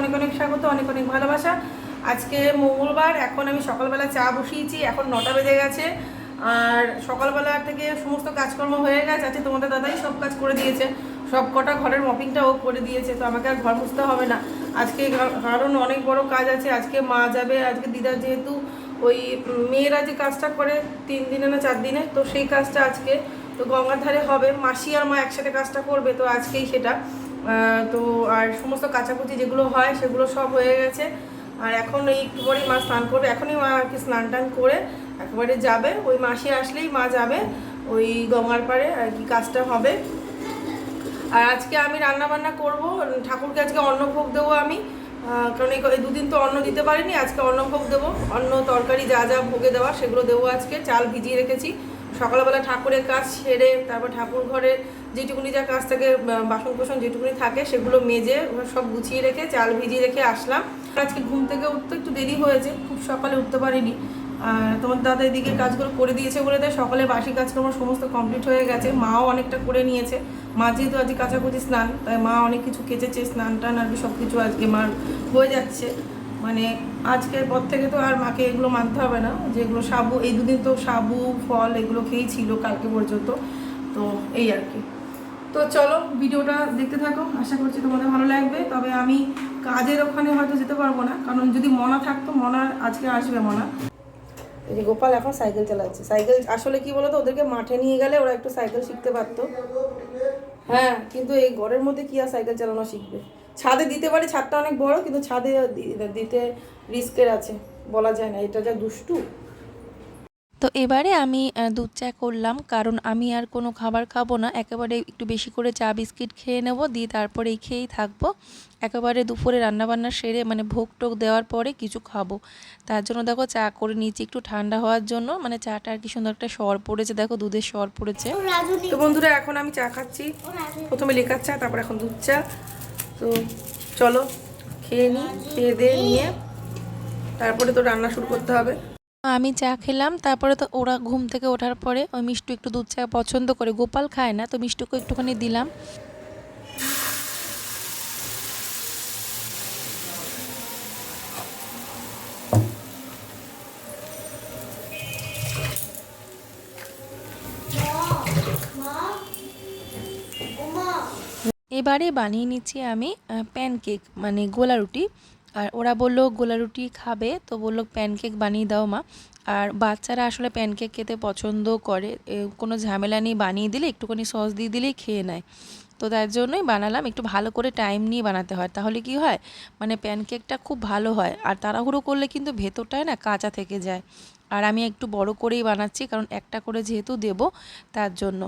অনেক অনেক স্বাগত, অনেক অনেক ভালোবাসা। আজকে মঙ্গলবার, এখন আমি সকালবেলা চা বসিয়েছি, এখন নটা বেজে গেছে। আর সকালবেলা থেকে সমস্ত কাজকর্ম হয়ে গেছে আজকে তোমাদের দাদাই সব কাজ করে দিয়েছে। সব কটা ঘরের মপিংটা ও করে দিয়েছে, তো আমাকে আর ঘর মুছতে হবে না। আজকে কারণ অনেক বড় কাজ আছে, আজকে মা যাবে, আজকে দিদা যেহেতু ওই মেয়েরা যে কাজটা করে তিন দিনে না চার দিনে, তো সেই কাজটা আজকে তো গঙ্গার ধারে হবে। মাসি আর মা একসাথে কাজটা করবে, তো আজকেই সেটা। তো আর সমস্ত কাচাকুচি যেগুলো হয় সেগুলো সব হয়ে গেছে। আর এখন এই একটু পরেই মা স্নান করবে। এখনই মা আর কি স্নান টান করে একেবারে যাবে। ওই মাসি আসলেই মা যাবে ওই গঙ্গার পাড়ে আর কি কাজটা হবে। আর আজকে আমি রান্না বান্না করব। ঠাকুরকে আজকে অন্নভোগ দেবো আমি। কারণ এই দুদিন তো অন্ন দিতে পারিনি, আজকে অন্নভোগ দেবো। অন্ন, তরকারি যা যা ভোগে দেওয়া সেগুলো দেবো আজকে। চাল ভিজিয়ে রেখেছি। সকালবেলা ঠাকুরের কাজ সেরে তারপর ঠাকুর ঘরের যেটুকুনি যা কাজ থাকে বাসন কোসন যেটুকুনি থাকে সেগুলো মেজে সব গুছিয়ে রেখে, চাল ভিজিয়ে রেখে আসলাম। আজকে ঘুম থেকে উঠতে একটু দেরি হয়েছে, খুব সকালে উঠতে পারিনি। আর তোমার দাদা এদিকে কাজগুলো করে দিয়েছে বলে তাই সকালে বাসি কাজকর্ম সমস্ত কমপ্লিট হয়ে গেছে, মাও অনেকটা করে নিয়েছে। মা যেহেতু আজকে কাচাকুচি স্নান, তাই মা অনেক কিছু কেচেছে, স্নান টান আর কি সব কিছু আজকে মার হয়ে যাচ্ছে। মানে আজকের পর থেকে তো আর মাকে এগুলো মানতে হবে না। যেগুলো সাবু, এই দুদিন তো সাবু, ফল এগুলো খেয়েই ছিল কালকে পর্যন্ত। তো এই আর কি। তো চলো ভিডিওটা দেখতে থাকো। আশা করছি তোমাদের ভালো লাগবে। তবে আমি কাজের ওখানে হয়তো যেতে পারব না। কারণ যদি মনা থাকতো, মনা আজকে আসবে মনা। এই যে গোপাল এখন সাইকেল চালাচ্ছে। সাইকেল আসলে কি বলতো, ওদেরকে মাঠে নিয়ে গেলে ওরা একটু সাইকেল শিখতে পারতো। হ্যাঁ কিন্তু এই ঘরের মধ্যে কি আর সাইকেল চালানো শিখবে? ছাদে দিতে পারি ছাদটা অনেক বড় কিন্তু ছাদে দিতে রিস্কের আছে বলা যায় না এটা যা দুষ্টু। তো এবারে আমি দুধ চা করলাম কারণ আমি আর কোনো খাবার খাব না একেবারে একটু বেশি করে চা বিস্কিট খেয়ে নেব দিয়ে তারপরে এই খেয়েই থাকব। একেবারে দুপুরে রান্নাবান্না সেরে মানে ভোগ টোক দেওয়ার পরে কিছু খাব। তার জন্য দেখো চা করে নিয়েছি একটু ঠান্ডা হওয়ার জন্য মানে চাটা আর কি সুন্দর একটা সর পড়েছে দেখো দুধের সর পড়েছে। তো বন্ধুরা এখন আমি চা খাচ্ছি। প্রথমে লেখার চা তারপর এখন দুধ চা। তো চলো, খেয়ে নিই খেয়ে দিয়ে নিয়ে তারপরে তো রান্না শুরু করতে হবে। আমি চা খেলাম, তারপরে তো ওরা ঘুম থেকে ওঠার পরে ওই মিষ্টি একটু দুধ চা পছন্দ করে। গোপাল খায় না, তো মিষ্টিকে একটুখানি দিলাম। এবারে বানিয়ে নিচ্ছি আমি প্যানকেক মানে গোলা রুটি আর ওরা বলল গোলা রুটি খাবে। তো বলল প্যানকেক বানিয়ে দাও মা। আর বাচ্চারা আসলে প্যানকেক খেতে পছন্দ করে। কোনো ঝামেলা নেই, বানিয়ে দিলে একটুখানি সস দিয়ে দিলেই খেয়ে নেয়। তো তার জন্যই বানালাম, একটু ভালো করে টাইম নিয়ে বানাতে হয়। তাহলে কি হয়? মানে প্যানকেকটা খুব ভালো হয়। আর তাড়াহুড়ো করলে কিন্তু ভেতরটায় না কাঁচা থেকে যায়। আর আমি একটু বড় করেই বানাচ্ছি, কারণ একটা করে যেহেতু দেব তার জন্য।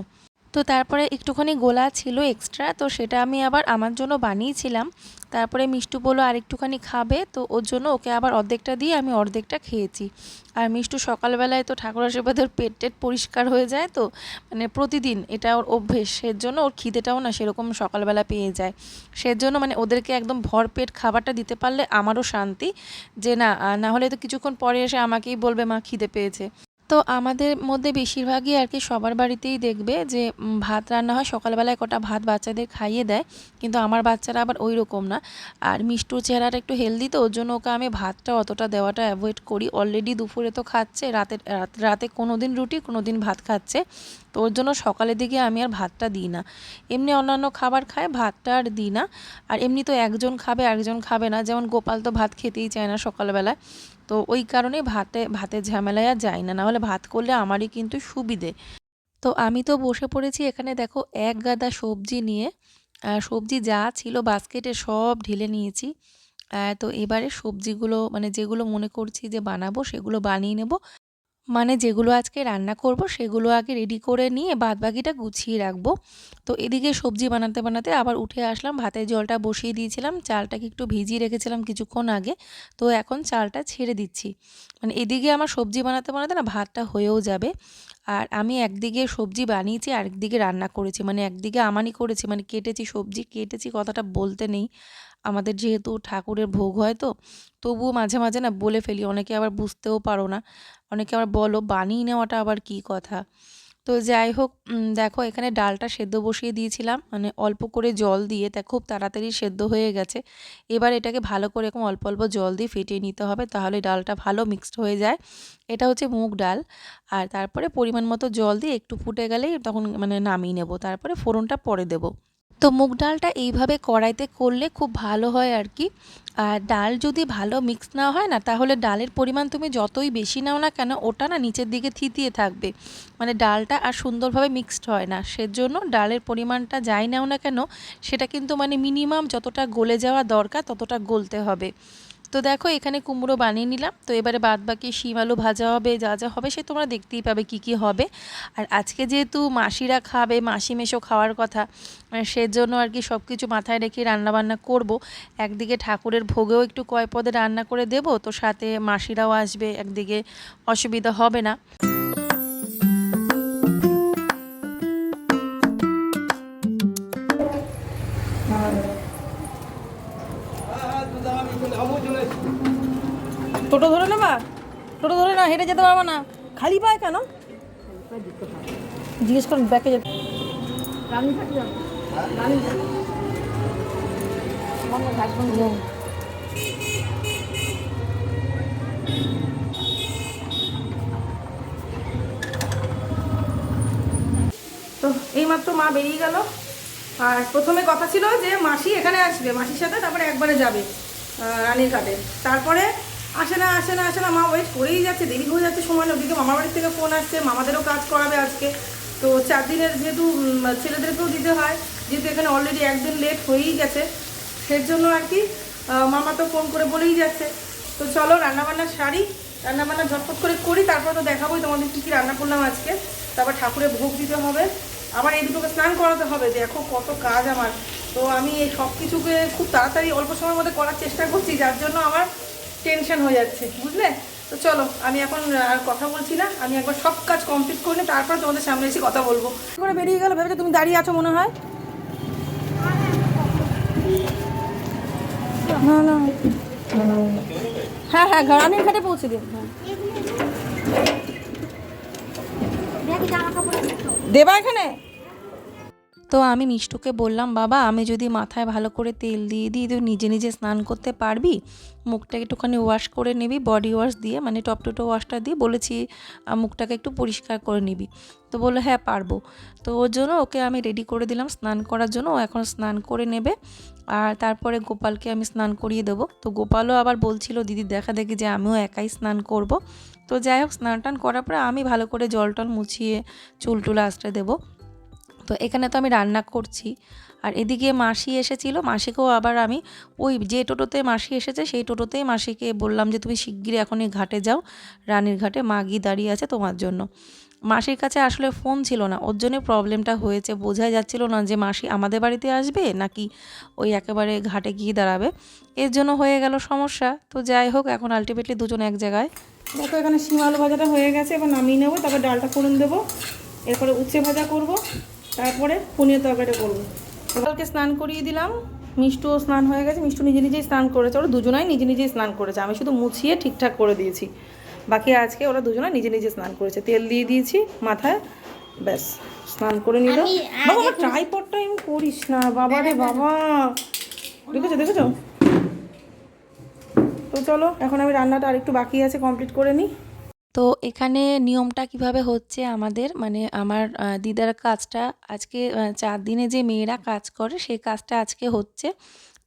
তো তারপরে একটুখানি গোলা ছিল এক্সট্রা তো সেটা আমি আবার আমার জন্য বানিয়েছিলাম। তারপরে মিষ্টু বলল, আর একটুখানি খাবে? তো ওর জন্য ওকে আবার অর্ধেকটা দিয়ে আমি অর্ধেকটা খেয়েছি। আর মিষ্টু সকালবেলায় তো ঠাকুর আশীর্বাদের পেট টেট পরিষ্কার হয়ে যায় তো মানে প্রতিদিন এটা ওর অভ্যেস। সের জন্য ওর খিদেটাও না সেরকম সকালবেলা পেয়ে যায়। সের জন্য মানে ওদেরকে একদম ভরপেট খাবারটা দিতে পারলে আমারও শান্তি যে না না হলে তো কিছুক্ষণ পরে এসে আমাকেই বলবে, মা, খিদে পেয়েছে। তো আমাদের মধ্যে বেশিরভাগই আর কি সবার বাড়িতেই দেখবে যে ভাত রান্না হয়, সকালবেলায় কটা ভাত বাচ্চাদের খাইয়ে দেয়। কিন্তু আমার বাচ্চারা আবার ওই রকম না। আর মিষ্টুর চেহারাটা একটু হেলদি তো, ওর জন্য ওকে আমি ভাতটা অতটা দেওয়াটা অ্যাভয়েড করি। অলরেডি দুপুরে তো খাচ্ছে, রাতে রাতে কোনো দিন রুটি কোনো দিন ভাত খাচ্ছে। তো ওর জন্য সকালের দিকে আমি আর ভাতটা দিই না। এমনি অন্যান্য খাবার খায়, ভাতটা আর দিই না। আর এমনি তো একজন খাবে একজন খাবে না। যেমন গোপাল তো ভাত খেতেই চায় না সকালবেলায়। তো ওই কারণে ভাতে, ভাতের ঝামেলায় আর যায় না। নাহলে ভাত করলে আমারই কিন্তু সুবিধে। তো আমি তো বসে পড়েছি এখানে দেখো এক গাদা সবজি নিয়ে। সবজি যা ছিল বাস্কেটে সব ঢেলে নিয়েছি। তো এবারে সবজিগুলো মানে যেগুলো মনে করছি যে বানাবো সেগুলো বানিয়ে নেব। মানে যেগুলো আজকে রান্না করব, সেগুলো আগে রেডি করে নিয়ে বাদবাকিটা গুছিয়ে রাখব। তো এদিকে সবজি বানাতে বানাতে আবার উঠে আসলাম, ভাতের জলটা বসিয়ে দিয়েছিলাম, চালটাকে একটু ভিজিয়ে রেখেছিলাম কিছুক্ষণ আগে। তো এখন চালটা ছেড়ে দিচ্ছি। মানে এদিকে আমার সবজি বানাতে বানাতে না ভাতটা হয়েও যাবে। আর আমি একদিকে সবজি বানিয়েছি আর একদিকে রান্না করেছি। মানে একদিকে আমানই করেছি মানে কেটেছি সবজি, কেটেছি কথাটা বলতে নেই। আমাদের যেহেতু ঠাকুরের ভোগ হয় তো, তবুও মাঝে মাঝে না বলে ফেলি, অনেকে আবার বুঝতেও পারো না। অনেকে আবার বলো, বানিয়ে নেওয়াটা আবার কী কথা? তো যাই হোক দেখো এখানে ডালটা সেদ্ধ বসিয়ে দিয়েছিলাম মানে অল্প করে জল দিয়ে, তা খুব তাড়াতাড়ি সেদ্ধ হয়ে গেছে। এবার এটাকে ভালো করে এরকম অল্প অল্প জল দিয়ে ফেটিয়ে নিতে হবে, তাহলে ডালটা ভালো মিক্সড হয়ে যায়। এটা হচ্ছে মুগ ডাল, আর তারপরে পরিমাণ মতো জল দিয়ে একটু ফুটে গেলেই তখন মানে নামিয়ে নেব, তারপরে ফোড়নটা পরে দেব। তো মুগ ডালটা এইভাবে কড়াইতে করলে খুব ভালো হয় আর কি। আর ডাল যদি ভালো মিক্স না হয় না, তাহলে ডালের পরিমাণ তুমি যতই বেশি নাও না কেন, ওটা না নিচের দিকে থিতিয়ে থাকবে। মানে ডালটা আর সুন্দরভাবে মিক্সড হয় না। সেজন্য ডালের পরিমাণটা যাই নাও না কেন, সেটা কিন্তু মানে মিনিমাম যতটা গলে যাওয়া দরকার ততটা গলতে হবে। তো দেখো, এখানে কুমড়ো বানিয়ে নিলাম। তো এবারে বাদ বাকি শিম আলু ভাজা হবে, যা যা হবে সে তোমরা দেখতেই পাবে কি কি হবে। আর আজকে যেহেতু মাসিরা খাবে, মাসি মেশো খাওয়ার কথা সেজন্য আর কি সব কিছু মাথায় রেখে রান্নাবান্না করব। একদিকে ঠাকুরের ভোগেও একটু কয় পদে রান্না করে দেব, তো সাথে মাসিরাও আসবে, একদিকে অসুবিধা হবে না। টোটো ধরে নেবা? টোটো ধরে না, হেঁটে যেতে পারব না। খালি পায় কেন? জিজ্ঞেস করুন ব্যাকে যেতে। তো এইমাত্র মা বেরিয়ে গেল। আর প্রথমে কথা ছিল যে মাসি এখানে আসবে, মাসির সাথে তারপরে একবারে যাবে। রানীর ঘাটে। তারপরে আসে না আসে না আসে না, মা ওয়েট করেই যাচ্ছে, দেরি হয়ে যাচ্ছে সময় ওদিকে মামার বাড়ির থেকে ফোন আসছে, মামাদেরও কাজ করাবে আজকে। তো চার দিনের যেহেতু ছেলেদেরকেও দিতে হয়, যেহেতু এখানে অলরেডি একদিন লেট হয়েই গেছে। সের জন্য আর কি মামা তো ফোন করে বলেই যাচ্ছে। তো চলো রান্নাবান্না সারি, রান্নাবান্না ঝটপট করে করি, তারপর তো দেখাবোই তোমাদের কী কী রান্না করলাম আজকে। তারপর ঠাকুরের ভোগ দিতে হবে। আবার এই দুটোকে স্নান করাতে হবে, দেখো কত কাজ আমার। তো আমি এই সব কিছুকে খুব তাড়াতাড়ি অল্প সময়ের মধ্যে করার চেষ্টা করছি, যার জন্য আমার টেনশন হয়ে যাচ্ছে, বুঝলে? তো চলো, আমি এখন আর কথা বলছি না, আমি একবার সব কাজ কমপ্লিট করে তারপর তোমাদের সামনে এসে কথা বলব। করে বেরিয়ে গেলো, ভেবেছো তুমি দাঁড়িয়ে আছো মনে হয়? না না। হ্যাঁ হ্যাঁ ঘরানির ঘাটে পৌঁছে দিন হ্যাঁ। দেবা এখানে? তো আমি মিষ্টুকে বললাম, বাবা, আমি যদি মাথায় ভালো করে তেল দিয়ে দিই, তুই নিজে নিজে স্নান করতে পারবি? মুখটা একটুখানি ওয়াশ করে নিবি বডি ওয়াশ দিয়ে মানে টপ টুটো ওয়াশটা দিয়ে বলেছি মুখটাকে একটু পরিষ্কার করে নিবি। তো বলল হ্যাঁ পারব। তো ওর জন্য ওকে আমি রেডি করে দিলাম স্নান করার জন্য, ও এখন স্নান করে নেবে। আর তারপরে গোপালকে আমি স্নান করিয়ে দেবো। তো গোপালও আবার বলছিল, দিদি, দেখা দেখি যে আমিও একাই স্নান করব। তো যাই হোক স্নান টান করার পরে আমি ভালো করে জল টল মুছিয়ে চুল টুল আশ্রয় দেবো। তো এখানে তো আমি রান্না করছি। আর এদিকে মাসি এসেছিল, মাসিকেও আবার আমি ওই যে টোটোতে মাসি এসেছে, সেই টোটোতেই মাসিকে বললাম যে, তুমি শিগগিরই এখনই ঘাটে যাও, রানীর ঘাটে মাগি দাঁড়িয়ে আছে তোমার জন্য। মাসির কাছে আসলে ফোন ছিল না, ওর জন্য প্রবলেমটা হয়েছে। বোঝাই যাচ্ছিল না যে মাসি আমাদের বাড়িতে আসবে নাকি ওই একেবারে ঘাটে গিয়ে দাঁড়াবে। এর জন্য হয়ে গেল সমস্যা। তো যাই হোক, এখন আলটিমেটলি দুজন এক জায়গায়। দেখো, এখানে শিম আলু ভাজাটা হয়ে গেছে, এবার নামিয়ে নেব, তারপর ডালটা ফোড়ন দেবো, এরপরে উচ্ছে ভাজা করব। তারপরে পনির তরকারি করব। সকালকে স্নান করিয়ে দিলাম। মিষ্টুও স্নান হয়ে গেছে। মিষ্টু নিজে নিজেই স্নান করেছে। ওরা দুজনাই নিজে নিজেই স্নান করেছে। আমি শুধু মুছিয়ে ঠিকঠাক করে দিয়েছি। বাকি আজকে ওরা দুজনাই নিজে নিজে স্নান করেছে। তেল দিয়ে দিয়েছি মাথায়। ব্যাস স্নান করে নিল। বাবা ট্রাইপডটা এমনি করিস না। বাবা রে বাবা। দেখেছ দেখেছ? তো চলো এখন আমি রান্নাটা আরেকটু বাকি আছে কমপ্লিট করে নিই। তো এখানে নিয়মটা কীভাবে হচ্ছে আমাদের? মানে আমার দিদার কাজটা আজকে চার দিনে যে মেয়েরা কাজ করে সেই কাজটা আজকে হচ্ছে।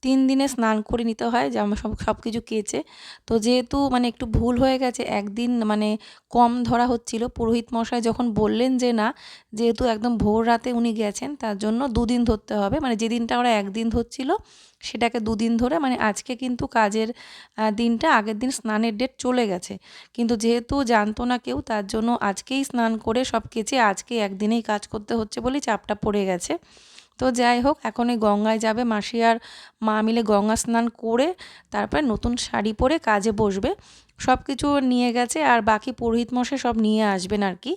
তিন দিনে স্নান করে নিতে হয় জামা সব সব কিছু কেচে। তো যেহেতু মানে একটু ভুল হয়ে গেছে, একদিন মানে কম ধরা হচ্ছিল। পুরোহিত মশাই যখন বললেন যে না, যেহেতু একদম ভোর রাতে উনি গেছেন, তার জন্য দুদিন ধরতে হবে। মানে যেদিনটা ওরা একদিন ধরছিল, সেটাকে দুদিন ধরে মানে আজকে কিন্তু কাজের দিনটা আগের দিন স্নানের ডেট চলে গেছে। কিন্তু যেহেতু জানতো না কেউ, তার জন্য আজকেই স্নান করে সব কেচে, আজকে একদিনেই কাজ করতে হচ্ছে বলেই চাপটা পড়ে গেছে। তো যাই হোক, এখন এই গঙ্গায় যাবে। মাসি আর মা মিলে গঙ্গা স্নান করে তারপরে নতুন শাড়ি পরে কাজে বসবে। সব কিছু নিয়ে গেছে আর বাকি পুরোহিত মশাই সব নিয়ে আসবেন আর কি।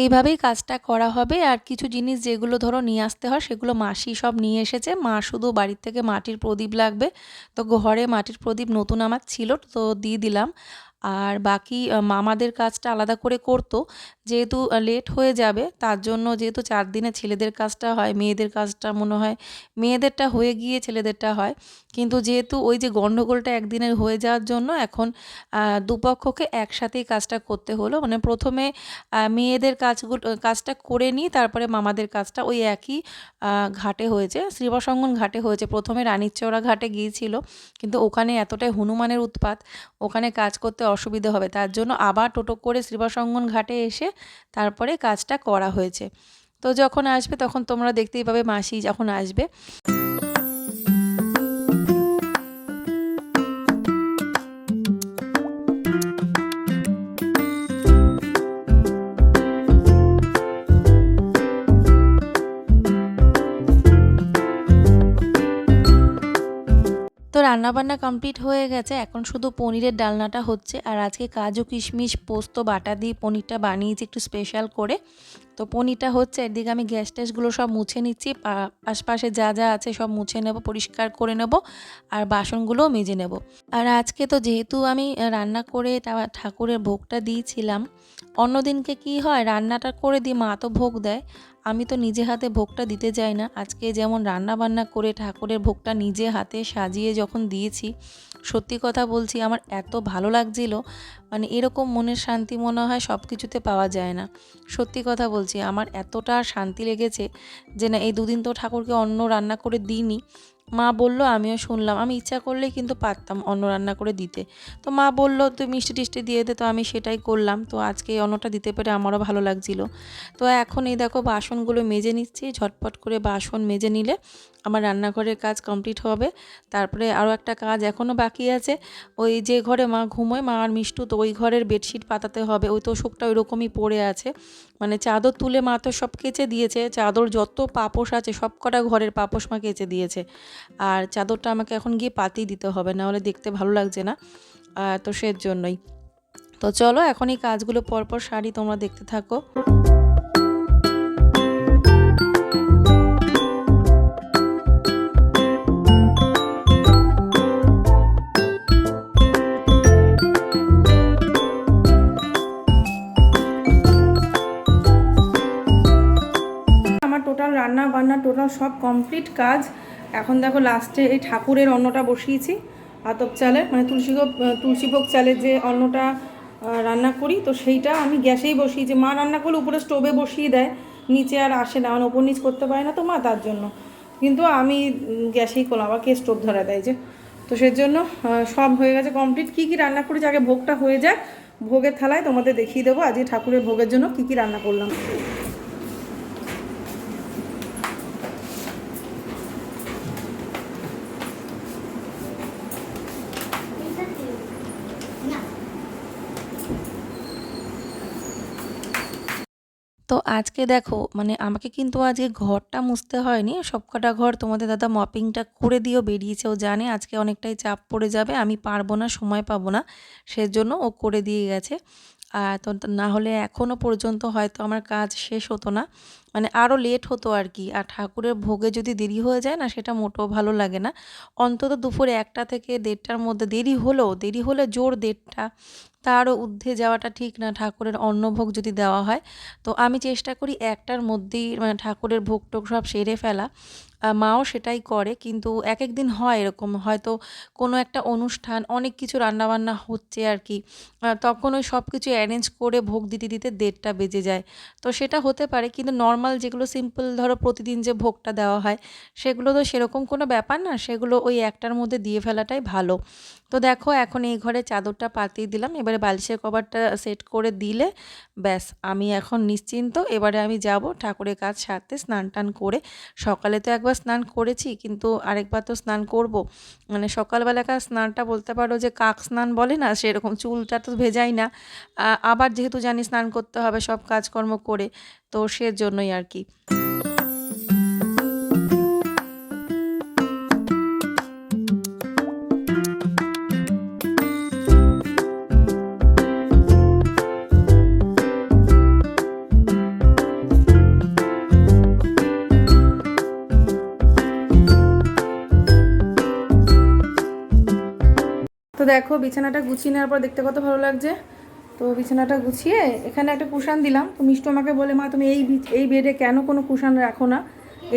এইভাবেই কাজটা করা হবে আর কিছু জিনিস যেগুলো ধরো নিয়ে আসতে হয় সেগুলো মাসি সব নিয়ে এসেছে। মা শুধু বাড়ির থেকে মাটির প্রদীপ লাগবে। তো ঘরে মাটির প্রদীপ নতুন আমার ছিল, তো দিয়ে দিলাম। আর বাকি মামাদের কাজটা আলাদা করে করতো। যেহেতু লেট হয়ে যাবে, তার জন্য যেহেতু চার দিনে ছেলেদের কাজটা হয়, মেয়েদের কাজটা মনে হয়, মেয়েদেরটা হয়ে গিয়ে ছেলেদেরটা হয়। কিন্তু যেহেতু ওই যে গণ্ডগোলটা একদিনের হয়ে যাওয়ার জন্য, এখন দুপক্ষকে একসাথেই কাজটা করতে হলো। মানে প্রথমে মেয়েদের কাজগুলো, কাজটা করে নিই তারপরে মামাদের কাজটা ওই একই ঘাটে হয়েছে। শ্রীবসঙ্গন ঘাটে হয়েছে। প্রথমে রানীরচৌড়া ঘাটে গিয়েছিল। কিন্তু ওখানে এতটাই হনুমানের উৎপাত, ওখানে কাজ করতে অসুবিধা হবে। তার জন্য আবার টোটো করে শ্রীবাসঙ্গন ঘাটে এসে তারপরে কাজটা করা হয়েছে। তো যখন আসবে তখন তোমরা দেখতেই পাবে মাসি যখন আসবে। রান্নাবান্না কমপ্লিট হয়ে গেছে, এখন শুধু পনিরের ডালনাটা হচ্ছে। আর আজকে কাজু, কিশমিশ, পোস্ত, বাটা দিয়ে পনিরটা বানিয়েছি একটু স্পেশাল করে। তো পনিরটা হচ্ছে একদিকে আমি গ্যাস ট্যাসগুলো সব মুছে নিচ্ছি আশপাশে যা যা আছে সব মুছে নেব, পরিষ্কার করে নেব, আর বাসনগুলোও মেজে নেব। আর আজকে তো যেহেতু আমি রান্না করে ঠাকুরের ভোগটা দিয়েছিলাম অন্যদিনকে কি হয়, রান্নাটা করে দিই মা তো ভোগ দেয়। আমি তো নিজে হাতে ভোগটা দিতে যাই না। আজকে যেমন রান্না বান্না করে ঠাকুরের ভোগটা নিজে হাতে সাজিয়ে যখন দিয়েছি, সত্যি কথা বলছি আমার এত ভালো লাগছিল। মানে এরকম মনের শান্তি মনে হয় সব কিছুতে পাওয়া যায় না। সত্যি কথা বলছি, আমার এতটা শান্তি লেগেছে যে না, এই দুদিন তো ঠাকুরকে অন্য রান্না করে দিইনি। মা বলল, আমিও শুনলাম। আমি ইচ্ছা করলেই কিন্তু পারতাম অন্ন রান্না করে দিতে। তো মা বলল, তুই মিষ্টি টিষ্টি দিয়ে দে। তো আমি সেটাই করলাম। তো আজকে এই অন্নটা দিতে পেরে আমারও ভালো লাগছিল। তো এখন এই দেখো, বাসনগুলো মেজে নিচ্ছি। ঝটপট করে বাসন মেজে নিলে আমার রান্নাঘরের কাজ কমপ্লিট হবে। তারপরে আরও একটা কাজ এখনও বাকি আছে। ওই যে ঘরে মা ঘুমোয়, মা আর মিষ্টু তো ওই ঘরের বেডশিট পাতাতে হবে, ওই তোষকটা ওই রকমই পড়ে আছে। মানে চাদর তুলে মা তো সব কেচে দিয়েছে, চাদর যত পাপোশ আছে, সব কটা ঘরের পাপোশ মা কেচে দিয়েছে। আর চাদরটা আমাকে এখন গিয়ে পাতি দিতে হবে না হলে দেখতে ভালো লাগছে না। তো সের জন্যই তো চলো এখন এই কাজগুলো পরপর শাড়ি তোমরা দেখতে থাকো। টোটাল রান্না বান্না, টোটাল সব কমপ্লিট কাজ। এখন দেখো লাস্টে এই ঠাকুরের অন্নটা বসিয়েছি, আতপ চালের মানে তুলসী ভোগ তুলসীভোগ চালের যে অন্নটা রান্না করি, তো সেইটা আমি গ্যাসেই বসিয়েছি মা রান্না করলে উপরে স্টোভে বসিয়ে দেয়, নিচে আর আসে না মানে ওপর নিচ করতে পারে না তো মা তার জন্য। কিন্তু আমি গ্যাসেই করলাম, আবার কে স্টোভ ধরা দেয় যে। তো সেজন্য সব হয়ে গেছে কমপ্লিট কী কী রান্না করেছি? আগে ভোগটা হয়ে যায় ভোগের থালায় তোমাদের দেখিয়ে দেবো, আজকে ঠাকুরের ভোগের জন্য কী কী রান্না করলাম। তো আজকে দেখো মানে আমাকে কিন্তু আজকে ঘরটা মুছতে হয়নি। সবকটা ঘর তোমাদের দাদা মপিংটা করে দিয়েও বেরিয়েছে। ও জানে আজকে অনেকটাই চাপ পড়ে যাবে, আমি পারব না, সময় পাবো না। সেজন্য ও করে দিয়ে গেছে। আর তো না হলে এখনও পর্যন্ত হয়তো আমার কাজ শেষ হতো না। মানে আরও লেট হতো আর কি। আর ঠাকুরের ভোগে যদি দেরি হয়ে যায় না, সেটা মোটেও ভালো লাগে না। অন্তত দুপুরে একটা থেকে দেড়টার মধ্যে দেরি হলেও দেরি হলে জোর দেড়টা। তারও ঊর্ধ্বে যাওয়াটা ঠিক না, ঠাকুরের অন্নভোগ যদি দেওয়া হয়। তো আমি চেষ্টা করি একটার মধ্যেই মানে ঠাকুরের ভোগ টোগ সব সেরে ফেলা। মাও সেটাই করে, কিন্তু এক এক দিন হয় এরকম, হয়তো কোনো একটা অনুষ্ঠান, অনেক কিছু রান্নাবান্না হচ্ছে আর কি তখন ওই সব কিছু অ্যারেঞ্জ করে ভোগ দিতে দিতে দেড়টা বেজে যায়। তো সেটা হতে পারে, কিন্তু নর্মাল যেগুলো সিম্পল ধরো প্রতিদিন যে ভোগটা দেওয়া হয়, সেগুলো তো সেরকম কোনো ব্যাপার না, সেগুলো ওই একটার মধ্যে দিয়ে ফেলাটাই ভালো। তো দেখো, এখন এই ঘরে চাদরটা পাতিয়ে দিলাম, এবারে বালিশের কভারটা সেট করে দিলে, ব্যাস, আমি এখন নিশ্চিন্ত, এবারে আমি যাব ঠাকুরের কাজ সারতে স্নান টান করে, সকালে তো একবার স্নান করেছি, কিন্তু আরেকবার তো স্নান করব। মানে সকালবেলাকার স্নানটা বলতে পারো যে কাক স্নান বলে না, সেরকম চুলটা তো ভেজাই না। আবার যেহেতু জানি স্নান করতে হবে সব কাজকর্ম করে, তো সেজন্যই আর কি। দেখো, বিছানাটা গুছিয়ে নেওয়ার পর দেখতে কত ভালো লাগছে। তো বিছানাটা গুছিয়ে এখানে একটা কুশান দিলাম। তো মিষ্টু আমাকে বলে, মা, তুমি এই এই বেডে কেন কোনো কুশান রাখো না?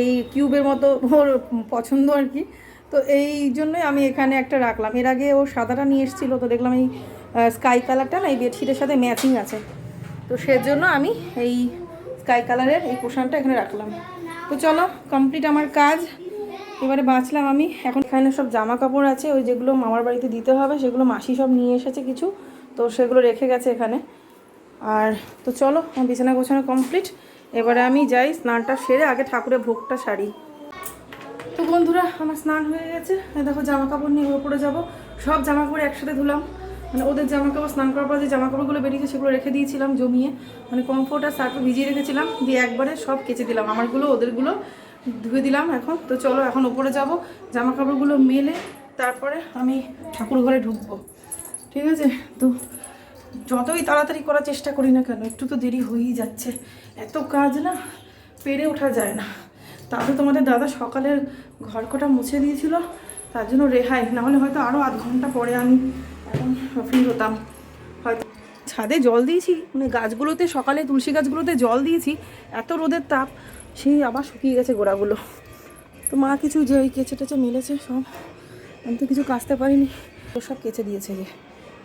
এই কিউবের মতো ওর পছন্দ আর কি। তো এই জন্যই আমি এখানে একটা রাখলাম। এর আগে ও সাদাটা নিয়ে এসেছিল, তো দেখলাম এই স্কাই কালারটা না, এই বেডশিটের সাথে ম্যাচিং আছে। তো সেজন্য আমি এই স্কাই কালারের এই কুশানটা এখানে রাখলাম। তো চলো কমপ্লিট আমার কাজ। এবারে বাঁচলাম আমি। এখন এখানে সব জামা কাপড় আছে, ওই যেগুলো মামার বাড়িতে দিতে হবে, সেগুলো মাসি সব নিয়ে এসেছে কিছু, তো সেগুলো রেখে গেছে এখানে। আর তো চলো, আমার বিছানা গোছানো কমপ্লিট এবারে আমি যাই স্নানটা সেরে, আগে ঠাকুরের ভোগটা সারি। তো বন্ধুরা, আমার স্নান হয়ে গেছে। দেখো জামা কাপড় নিয়ে উপরে যাব। সব জামা কাপড় একসাথে ধুলাম। মানে ওদের জামা কাপড় স্নান করার পর যে জামা কাপড়গুলো বেরিয়েছে, সেগুলো রেখে দিয়েছিলাম জমিয়ে। মানে কমফোর্ট আর সার্ফে ভিজিয়ে রেখেছিলাম। দিয়ে একবারে সব কেচে দিলাম। আমারগুলো, ওদেরগুলো ধুয়ে দিলাম এখন। তো চলো এখন ওপরে যাব জামা কাপড়গুলো মেলে তারপরে আমি ঠাকুর ঘরে ঢুকবো। ঠিক আছে? তো যতই তাড়াতাড়ি করার চেষ্টা করি না কেন, একটু তো দেরি হয়েই যাচ্ছে। এত কাজ না, পেরে ওঠা যায় না। তাতে তোমাদের দাদা সকালের ঘর কটা মুছে দিয়েছিল, তার জন্য রেহাই। নাহলে হয়তো আরও আধ ঘণ্টা পরে আমি এখন ফ্রি হতাম। হয়তো ছাদে জল দিয়েছি মানে গাছগুলোতে সকালে তুলসী গাছগুলোতে জল দিয়েছি, এত রোদের তাপ। সেই আবার শুকিয়ে গেছে গোড়াগুলো। তো মা কিছু যে ওই কেচে টেচে মিলেছে সব, আমি তো কিছু কাচতে পারিনি। তো সব কেচে দিয়েছে যে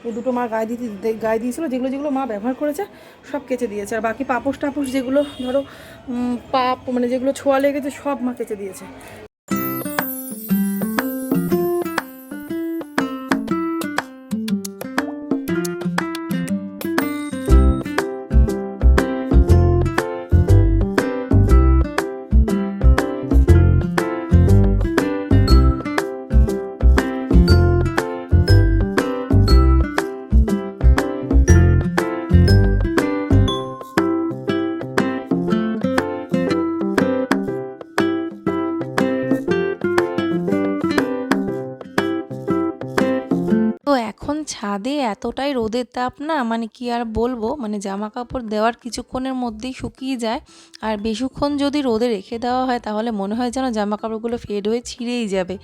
ও দুটো মা গায়ে দিতে গায়ে দিয়েছিলো, যেগুলো যেগুলো মা ব্যবহার করেছে, সব কেচে দিয়েছে। আর বাকি পাপোশ টাপোশ যেগুলো, ধরো পাপ মানে যেগুলো ছোঁয়া লেগেছে, সব মা কেচে দিয়েছে। ছাদে এতটাই রোদের তাপ না মানে কি আর বলব? মানে জামা কাপড় দেওয়ার কিছুক্ষণের মধ্যেই শুকিয়ে যায়। আর বেশিক্ষণ যদি রোদে রেখে দেওয়া হয়, তাহলে মনে হয় যেন জামা কাপড়গুলো ফেড হয়ে ছিঁড়েই যাবে।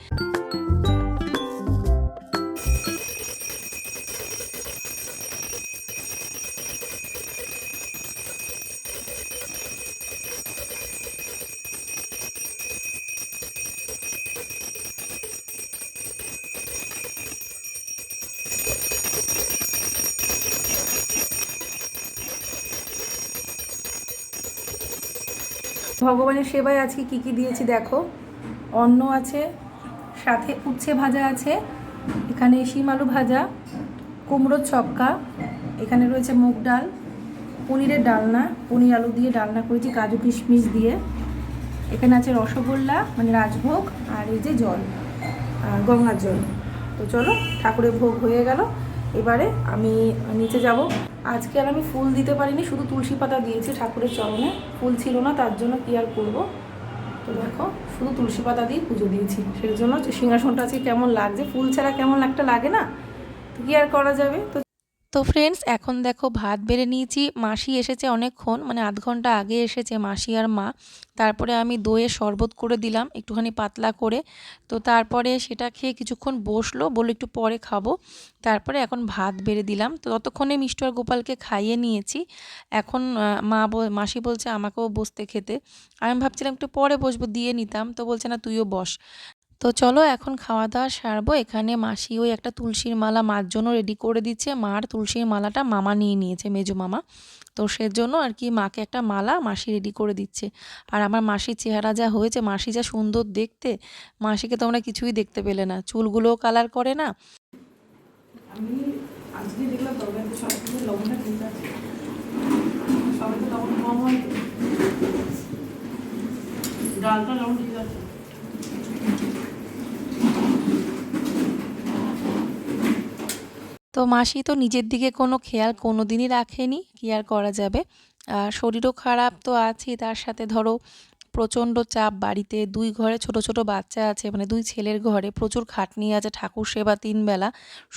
ভগবানের সেবায় আজকে কি কি দিয়েছি দেখো। অন্ন আছে, সাথে উচ্ছে ভাজা আছে, এখানে শিম আলু ভাজা, কুমড়োর ছক্কা, এখানে রয়েছে মুগ ডাল, পনিরের ডালনা, পনির আলু দিয়ে ডালনা করেছি, কাজু কিশমিশ দিয়ে। এখানে আছে রসগোল্লা মানে রাজভোগ, আর এই যে জল গঙ্গার জল। তো চলো, ঠাকুরের ভোগ হয়ে গেল। এবারে আমি নিচে যাব। আজকে আর আমি ফুল দিতে পারিনি, শুধু তুলসী পাতা দিয়েছি ঠাকুরের চরণে। ফুল ছিল না, তার জন্য কি আর করব? তো দেখো, শুধু তুলসী পাতা দিয়ে পুজো দিয়েছি। সেই জন্য সিংহাসনটা আজকে কেমন লাগছে, ফুল ছাড়া কেমন একটা লাগে না? তো কি আর করা যাবে? তো তো ফ্রেন্ডস এখন দেখো ভাত বেড়ে নিয়েছি। মাসি এসেছে অনেকক্ষণ মানে আধ ঘণ্টা আগে এসেছে মাসি আর মা। তারপরে আমি দইয়ে শরবত করে দিলাম, একটুখানি পাতলা করে। তো তারপরে সেটা খেয়ে কিছুক্ষণ বসল বলে একটু পরে খাব। তারপরে এখন ভাত বেড়ে দিলাম। তো ততক্ষণে মিষ্টু আর গোপালকে খাইয়ে নিয়েছি। এখন মা মাসি বলছে আমাকেও বসতে খেতে। আমি ভাবছিলাম একটু পরে বসবো, দিয়ে নিতাম। তো বলছে, না, তুইও বস। তো চলো এখন খাওয়া দাওয়া সারবো। এখানে মাসি ওই একটা তুলসীর মালা মার জন্য রেডি করে দিচ্ছে। মার তুলসীর মালাটা মামা নিয়ে নিয়েছে, মেজো মামা। তো সেজন্য আর কি মাকে একটা মালা মাসি রেডি করে দিচ্ছে। আর আমার মাসির চেহারা যা হয়েছে, মাসি যা সুন্দর দেখতে, মাসিকে তোমরা কিছুই দেখতে পেলে না। চুলগুলোও কালার করে না। তো ডালটা লবণ ঠিক আছে। তো মাসি তো নিজের দিকে কোনো খেয়াল কোনো দিনই রাখেনি, কি আর করা যাবে? আর শরীরও খারাপ তো আছেই তার সাথে ধরো প্রচণ্ড চাপ, বাড়িতে দুই ঘরে ছোট ছোট বাচ্চা আছে মানে দুই ছেলের ঘরে প্রচুর খাটনি আছে, ঠাকুর সেবা তিন বেলা,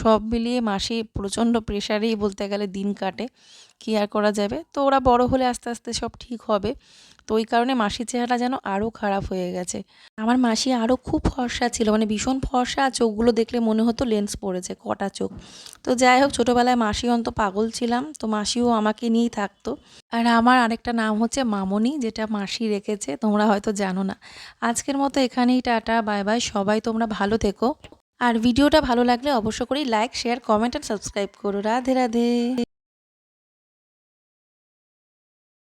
সব মিলিয়ে মাসি প্রচণ্ড প্রেশারেই বলতে গেলে দিন কাটে, কি আর করা যাবে? তো ওরা বড় হলে আস্তে আস্তে সব ঠিক হবে। তো ওই কারণে মাসির চেহারা যেন আরও খারাপ হয়ে গেছে। আমার মাসি আরও খুব ফর্সা ছিল মানে ভীষণ ফর্সা আর চোখগুলো দেখলে মনে হতো লেন্স পড়েছে, কটা চোখ। তো যাই হোক, ছোটোবেলায় মাসি অন্ত পাগল ছিলাম, তো মাসিও আমাকে নিয়েই থাকতো। আর আমার আরেকটা নাম হচ্ছে মামনি, যেটা মাসি রেখেছে, তোমরা হয়তো জানো না। আজকের মতো এখানেই টাটা, বাই বাই, সবাই তোমরা ভালো থেকো। আর ভিডিওটা ভালো লাগলে অবশ্য করেই like share comment and subscribe করো। রাধে রাধে।